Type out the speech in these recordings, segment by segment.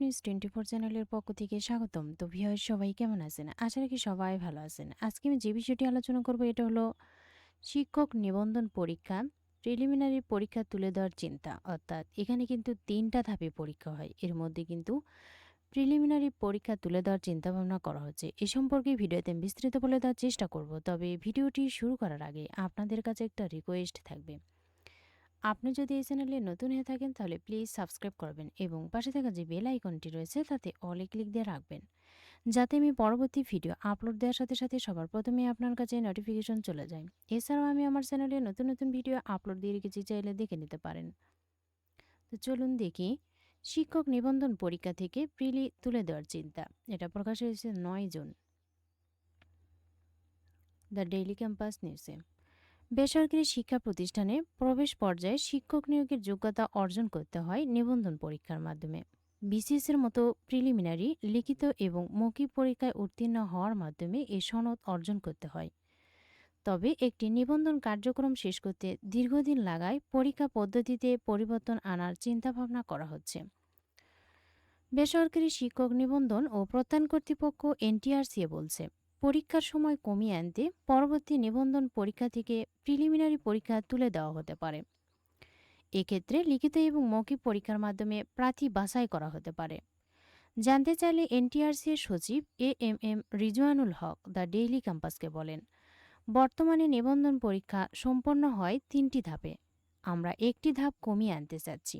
News twenty four চ্যানেলের পক্ষ থেকে স্বাগতম। তো ভিউয়ার সবাই কেমন আছেন? আশা রাখি সবাই ভালো আছেন। আজকে আমি যে বিষয়টি আলোচনা করব, এটা হলো শিক্ষক নিবন্ধন পরীক্ষা, প্রিলিমিনারি পরীক্ষা তুলে দেওয়ার চিন্তা। অর্থাৎ এখানে কিন্তু তিনটা ধাপে পরীক্ষা হয়। এর মধ্যে কিন্তু প্রিলিমিনারি পরীক্ষা তুলে দেওয়ার চিন্তাভাবনা করা হচ্ছে। এ সম্পর্কে ভিডিওতে বিস্তৃত বলে দেওয়ার চেষ্টা করব। তবে ভিডিওটি শুরু করার আগে আপনাদের কাছে একটা রিকোয়েস্ট থাকবে। আপনি যদি এই চ্যানেলে নতুন হয়ে থাকেন, তাহলে প্লিজ সাবস্ক্রাইব করবেন এবং পাশে থাকা যে বেল আইকনটি রয়েছে, তাতে অলে ক্লিক দিয়ে রাখবেন। যাতে আমি পরবর্তী ভিডিও আপলোড দেওয়ার সাথে সাথে সবার প্রথমে আপনার কাছে নোটিফিকেশন চলে যায়। এছাড়াও আমি আমার চ্যানেলে নতুন নতুন ভিডিও আপলোড দিয়ে রেখেছি, চাইলে দেখে নিতে পারেন। তো চলুন দেখি, শিক্ষক নিবন্ধন পরীক্ষা থেকে প্রিলি তুলে দেওয়ার চিন্তা। এটা প্রকাশ হয়েছে নয় জুন। দ্য ডেইলি ক্যাম্পাস নিউজে। বেসরকারি শিক্ষা প্রতিষ্ঠানে প্রবেশ পর্যায়ে শিক্ষক নিয়োগের যোগ্যতা অর্জন করতে হয় নিবন্ধন পরীক্ষার মাধ্যমে। বিসিএস এর মতো প্রিলিমিনারি, লিখিত এবং মৌখিক পরীক্ষায় উত্তীর্ণ হওয়ার মাধ্যমে এ সনদ অর্জন করতে হয়। তবে একটি নিবন্ধন কার্যক্রম শেষ করতে দীর্ঘদিন লাগায় পরীক্ষা পদ্ধতিতে পরিবর্তন আনার চিন্তাভাবনা করা হচ্ছে। বেসরকারি শিক্ষক নিবন্ধন ও প্রত্যয়ন কর্তৃপক্ষ এনটিআরসিএ বলছে পরীক্ষার সময় কমিয়ে আনতে পরবর্তী নিবন্ধন পরীক্ষা থেকে প্রিলিমিনারি পরীক্ষা তুলে দেওয়া হতে পারে। এক্ষেত্রে লিখিত এবং মৌখিক পরীক্ষার মাধ্যমে প্রার্থী বাছাই করা হতে পারে। জানতে চাইলে এনটিআরসি এর সচিব A M M Rizwanul Haque the daily ক্যাম্পাসকে বলেন, বর্তমানে নিবন্ধন পরীক্ষা সম্পন্ন হয় তিনটি ধাপে। আমরা একটি ধাপ কমিয়ে আনতে চাচ্ছি।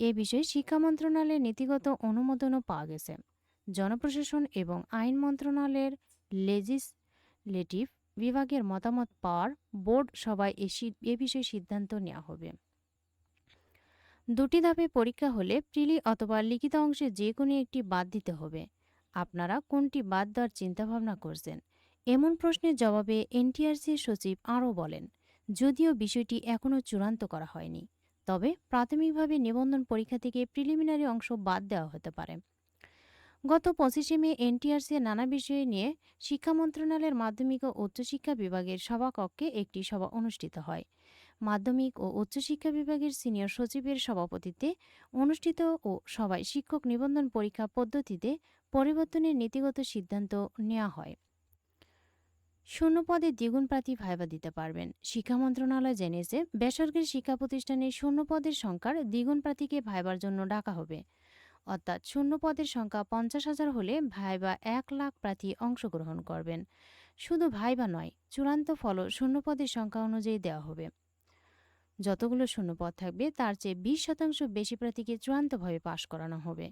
এ বিষয়ে শিক্ষা মন্ত্রণালয়ের নীতিগত অনুমোদনও পাওয়া গেছে। জনপ্রশাসন এবং আইন মন্ত্রণালয়ের লেজিসলেটিভ বিভাগের মতামত পাওয়ার বোর্ড সভায় এ বিষয়ে সিদ্ধান্ত নেওয়া হবে। দুটি ধাপে পরীক্ষা হলে প্রিলি অথবা লিখিত অংশে যে কোনো একটি বাদ দিতে হবে। আপনারা কোনটি বাদ দেওয়ার চিন্তাভাবনা করছেন? এমন প্রশ্নের জবাবে এনটিআরসির সচিব আরও বলেন, যদিও বিষয়টি এখনও চূড়ান্ত করা হয়নি, তবে প্রাথমিকভাবে নিবন্ধন পরীক্ষা থেকে প্রিলিমিনারি অংশ বাদ দেওয়া হতে পারে। গত পঁচিশে মে এনটিআরসি নানা বিষয় নিয়ে শিক্ষা মন্ত্রণালয়ের মাধ্যমিক ও উচ্চশিক্ষা বিভাগের সভাকক্ষে একটি সভা অনুষ্ঠিত হয়। মাধ্যমিক ও উচ্চশিক্ষা বিভাগের সিনিয়র সচিবের সভাপতিত্বে অনুষ্ঠিত ও সভায় শিক্ষক নিবন্ধন পরীক্ষা পদ্ধতিতে পরিবর্তনের নীতিগত সিদ্ধান্ত নেওয়া হয়। শূন্য পদে দ্বিগুণ প্রার্থী ভাইবা দিতে পারবেন। শিক্ষা মন্ত্রণালয় জেনেছে বেসরকারি শিক্ষা প্রতিষ্ঠানে শূন্য পদের সংখ্যার দ্বিগুণ প্রার্থীকে ভাইবার জন্য ডাকা হবে। অর্থাৎ শূন্য পদের সংখ্যা পঞ্চাশ হাজার হলে ভাইবা এক লাখ প্রার্থী অংশগ্রহণ করবেন। শুধু ভাইবা নয়, চূড়ান্ত ফলও শূন্য পদের সংখ্যা অনুযায়ী দেওয়া হবে। যতগুলো শূন্যপদ থাকবে, তার চেয়ে বিশ শতাংশ বেশি প্রার্থীকে চূড়ান্তভাবে পাশ করানো হবে।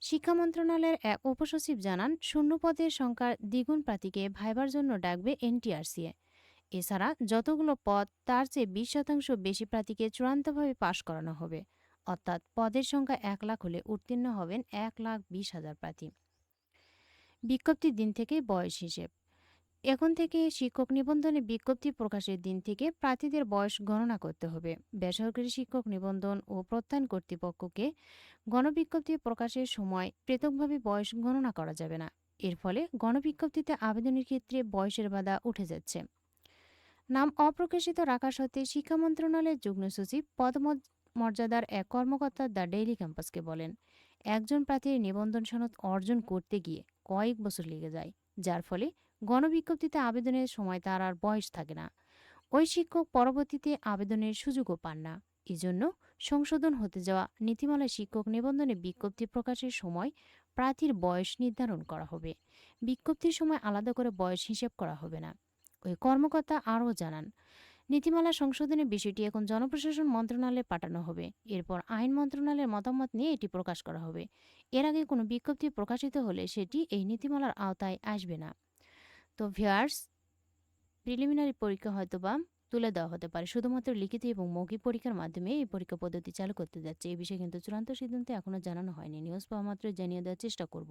শিক্ষা মন্ত্রণালয়ের এক উপসচিব জানান, শূন্যপদের সংখ্যার দ্বিগুণ প্রার্থীকে ভাইবার জন্য ডাকবে এনটিআরসিএ। এছাড়া যতগুলো পদ, তার চেয়ে বিশ শতাংশ বেশি প্রার্থীকে চূড়ান্তভাবে পাশ করানো হবে। অর্থাৎ পদের সংখ্যা এক লাখ হলে উত্তীর্ণ হবেন এক লাখ বিশ হাজার প্রার্থী। বিজ্ঞপ্তির দিন থেকে বয়স হিসেব। এখন থেকে শিক্ষক নিবন্ধনে বিজ্ঞপ্তি প্রকাশের দিন থেকে প্রার্থীদের বয়স গণনা করতে হবে। বেসরকারি শিক্ষক নিবন্ধন ও প্রত্যয়ন কর্তৃপক্ষকে গণবিজ্ঞপ্তি প্রকাশের সময় পৃথকভাবে বয়স গণনা করা যাবে না। এর ফলে গণবিজ্ঞপ্তিতে আবেদনের ক্ষেত্রে বয়সের বাধা উঠে যাচ্ছে। নাম অপ্রকাশিত রাখা সত্ত্বে শিক্ষা মন্ত্রণালয়ের যুগ্ম সচিব পদমর্যাদার মর্যাদার এক কর্মকর্তা দ্য ডেইলি ক্যাম্পাসকে বলেন, একজন প্রার্থীর নিবন্ধন সনদ অর্জন করতে গিয়ে কয়েক বছর লেগে যায়, যার ফলে গণবিজ্ঞপ্তিতে আবেদনের সময় তার আর বয়স থাকে না। ওই শিক্ষক পরবর্তীতে আবেদনের সুযোগও পান না। এজন্য সংশোধন হতে যাওয়া নীতিমালায় শিক্ষক নিবন্ধনে বিজ্ঞপ্তি প্রকাশের সময় প্রার্থীর বয়স নির্ধারণ করা হবে। বিজ্ঞপ্তির সময় আলাদা করে বয়স হিসেব করা হবে না। ওই কর্মকর্তা আরও জানান নীতিমালা সংশোধনের বিষয়টি এখন জনপ্রশাসন মন্ত্রণালয়ে পাঠানো হবে। এরপর আইন মন্ত্রণালয়ের মতামত নিয়ে এটি প্রকাশ করা হবে। এর আগে কোনো বিজ্ঞপ্তি প্রকাশিত হলে সেটি এই নীতিমালার আওতায় আসবে না। তো ভিয়ার্স প্রিলিমিনারি পরীক্ষা হয়তো বা তুলে দেওয়া হতে পারে। শুধুমাত্র লিখিত এবং মৌখিক পরীক্ষার মাধ্যমে এই পরীক্ষা পদ্ধতি চালু করতে যাচ্ছে। এই বিষয়ে কিন্তু চূড়ান্ত সিদ্ধান্ত এখনও জানানো হয়নি। নিউজ পাওয়া মাত্র জানিয়ে দেওয়ার চেষ্টা করব।